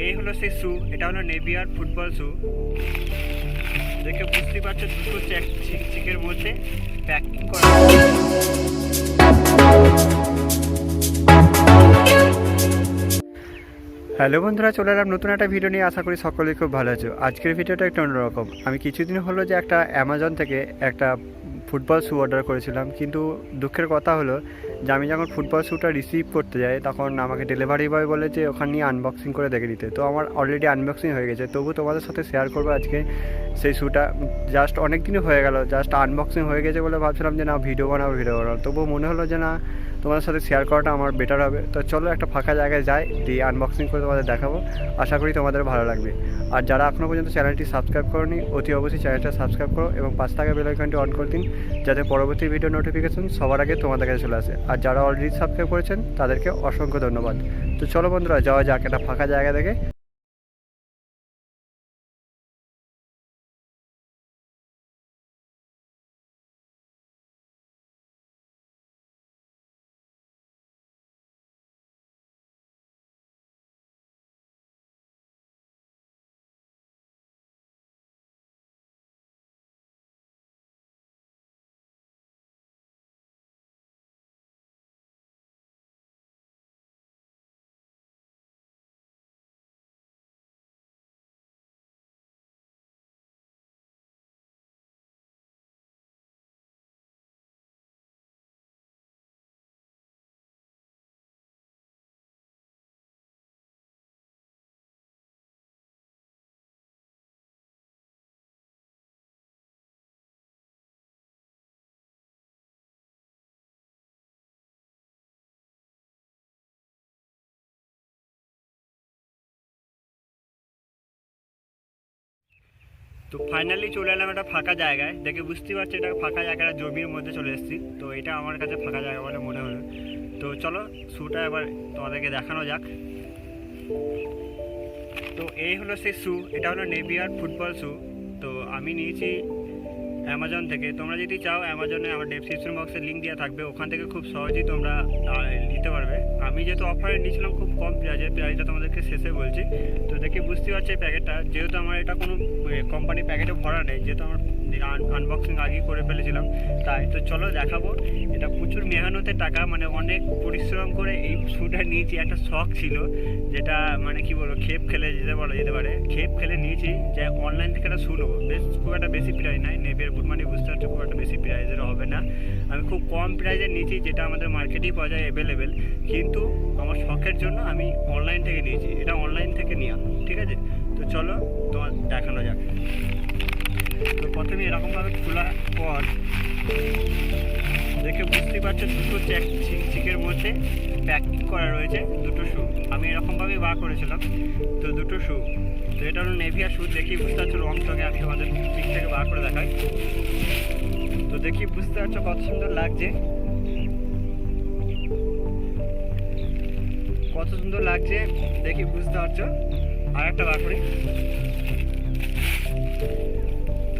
এই হলো সেই শু এটা হলো নেভিয়ার ফুটবল শু দেখে বুঝতে পারছ দুটো চেক চিকের মধ্যে প্যাকিং করা। হ্যালো বন্ধুরা, চলে এলাম নতুন একটা ভিডিও নিয়ে। আশা করি সকলেই খুব ভালো আছো। আজকের ভিডিওটা একটু অন্যরকম। আমি কিছুদিন হলো যে একটা অ্যামাজন থেকে একটা ফুটবল শ্যু অর্ডার করেছিলাম, কিন্তু দুঃখের কথা হলো যে আমি যখন ফুটবল শ্যুটা রিসিভ করতে যাই, তখন আমাকে ডেলিভারি বয় বলে যে, ওখানে নিয়ে আনবক্সিং করে দেখে দিতে তো আমার অলরেডি আনবক্সিং হয়ে গেছে। তবু তোমাদের সাথে শেয়ার করব আজকে সেই শ্যুটা জাস্ট অনেক দিনই হয়ে গেল জাস্ট আনবক্সিং হয়ে গেছে বলে ভাবছিলাম যে, না ভিডিও বানাবো ভিডিও বানাবো। তবুও মনে হলো যে, না, তোমাদের সাথে শেয়ার করাটা আমার বেটার হবে। তো চলো একটা ফাঁকা জায়গায় যাই, দিয়ে আনবক্সিং করে তোমাদের দেখাবো। আশা করি তোমাদের ভালো লাগবে। আর যারা এখনও পর্যন্ত চ্যানেলটি সাবস্ক্রাইব করনি, অতি অবশ্যই চ্যানেলটা সাবস্ক্রাইব করো এবং পাঁচ টাকা বেল আইকনটি অন করে দিন, যাতে পরবর্তী ভিডিও নোটিফিকেশন সবার আগে তোমাদের কাছে চলে আসে। আর যারা অলরেডি সাবস্ক্রাইব করেছেন, তাদেরকে অসংখ্য ধন্যবাদ। তো চলো বন্ধুরা, যাওয়া যাক একটা ফাঁকা জায়গা থেকে। তো ফাইনালি চলে এলাম একটা ফাঁকা জায়গায়। দেখে বুঝতে পারছি এটা ফাঁকা জায়গাটা জমির মধ্যে চলে এসেছি। তো এটা আমার কাছে ফাঁকা জায়গা বলে মনে হলো। তো চলো, শুটা এবার তোমাদেরকে দেখানো যাক। তো এই হলো সেই শু, এটা হলো নেভিয়ার ফুটবল শ্যু তো আমি নিয়েছি অ্যামাজন থেকে। তোমরা যদি চাও অ্যামাজনে আমার ডেসক্রিপশন বক্সে লিঙ্ক দেওয়া থাকবে। ওখান থেকে খুব সহজেই তোমরা নিতে পারবে। আমি যেহেতু অফারে নিয়েছিলাম, খুব কম প্রাইজে প্রাইসটা তোমাদেরকে শেষে বলছি। তো দেখি বুঝতে পারছি প্যাকেটটা যেহেতু আমার এটা কোনো কোম্পানি প্যাকেটে ভরা নেই, যেহেতু আমার আনবক্সিং আগেই করে ফেলেছিলাম। তাই তো চলো দেখাবো। এটা প্রচুর মেহনতের টাকা মানে অনেক পরিশ্রম করে এই শ্যুটা নিয়েছি। একটা শখ ছিল, যেটা মানে কি বলব, খেপ খেলে যেতে বলা যেতে পারে। খেপ খেলে নিয়েছি যে অনলাইন থেকে একটা শ্যু নেব। বেশ, খুব একটা বেশি প্রাইজ নাই নেবের বুট মানে বুঝতে পারছ, খুব একটা বেশি প্রাইজের হবে না। আমি খুব কম প্রাইজে নিয়েছি, যেটা আমাদের মার্কেটেই পাওয়া যায় অ্যাভেলেবেল কিন্তু আমার শখের জন্য আমি অনলাইন থেকে নিয়েছি। এটা অনলাইন থেকে নেওয়া ঠিক আছে? তো চলো তোমার দেখানো যাক। তো প্রথমে এরকমভাবে খোলার পর দেখে বুঝতে পারছ দুটো চেক চিকের মধ্যে প্যাকিং করা রয়েছে দুটো শু আমি এরকমভাবেই বার করেছিলাম, তো দুটো শু তো এটা হলো নেভিয়া শু দেখি বুঝতে পারছ রংটাকে আমি তোমাদের দিক থেকে বার করে দেখাই। তো দেখি বুঝতে পারছ কত সুন্দর লাগছে। কত সুন্দর লাগছে দেখি বুঝতে পারছ। আর একটা বার করি।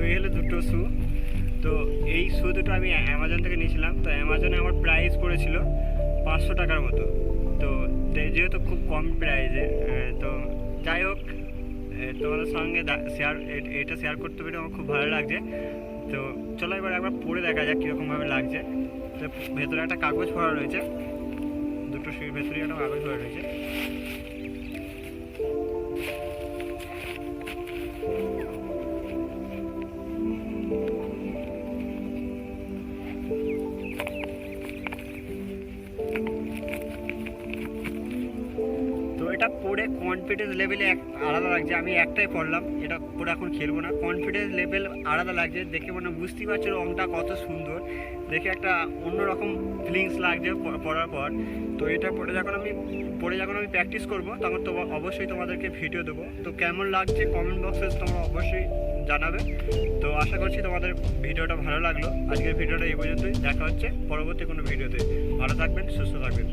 এই হলো দুটো শু। তো এই শু দুটো আমি অ্যামাজন থেকে নিয়েছিলাম। তো অ্যামাজনে আমার প্রাইস পড়েছিল পাঁচশো টাকার মতো। তো যেহেতু খুব কম প্রাইসে তো যাই হোক তোমাদের সঙ্গে শেয়ার এটা শেয়ার করতে পেরে আমার খুব ভালো লাগছে। তো চলো এবার একবার পরে দেখা যাক কীরকমভাবে লাগছে। তো ভেতরে একটা কাগজ ভরা রয়েছে। দুটো শুয়ের ভেতরে একটা কাগজ ভরা রয়েছে। পরে কনফিডেন্স লেভেলে এক আলাদা লাগছে। আমি একটাই পড়লাম এটা পরে এখন খেলব না। কনফিডেন্স লেভেল আলাদা লাগছে, দেখে মানে বুঝতেই পারছ রংটা কত সুন্দর। দেখে একটা অন্যরকম ফিলিংস লাগছে পড়ার পর। তো এটা পরে যখন আমি, পরে যখন আমি প্র্যাকটিস করব, তখন তো অবশ্যই তোমাদেরকে ভিডিও দেবো। তো কেমন লাগছে কমেন্ট বক্সে তোমরা অবশ্যই জানাবে। তো আশা করছি তোমাদের ভিডিওটা ভালো লাগল। আজকের ভিডিওটা এই পর্যন্তই। দেখা হচ্ছে পরবর্তী কোনো ভিডিওতে। ভালো থাকবেন, সুস্থ থাকবেন।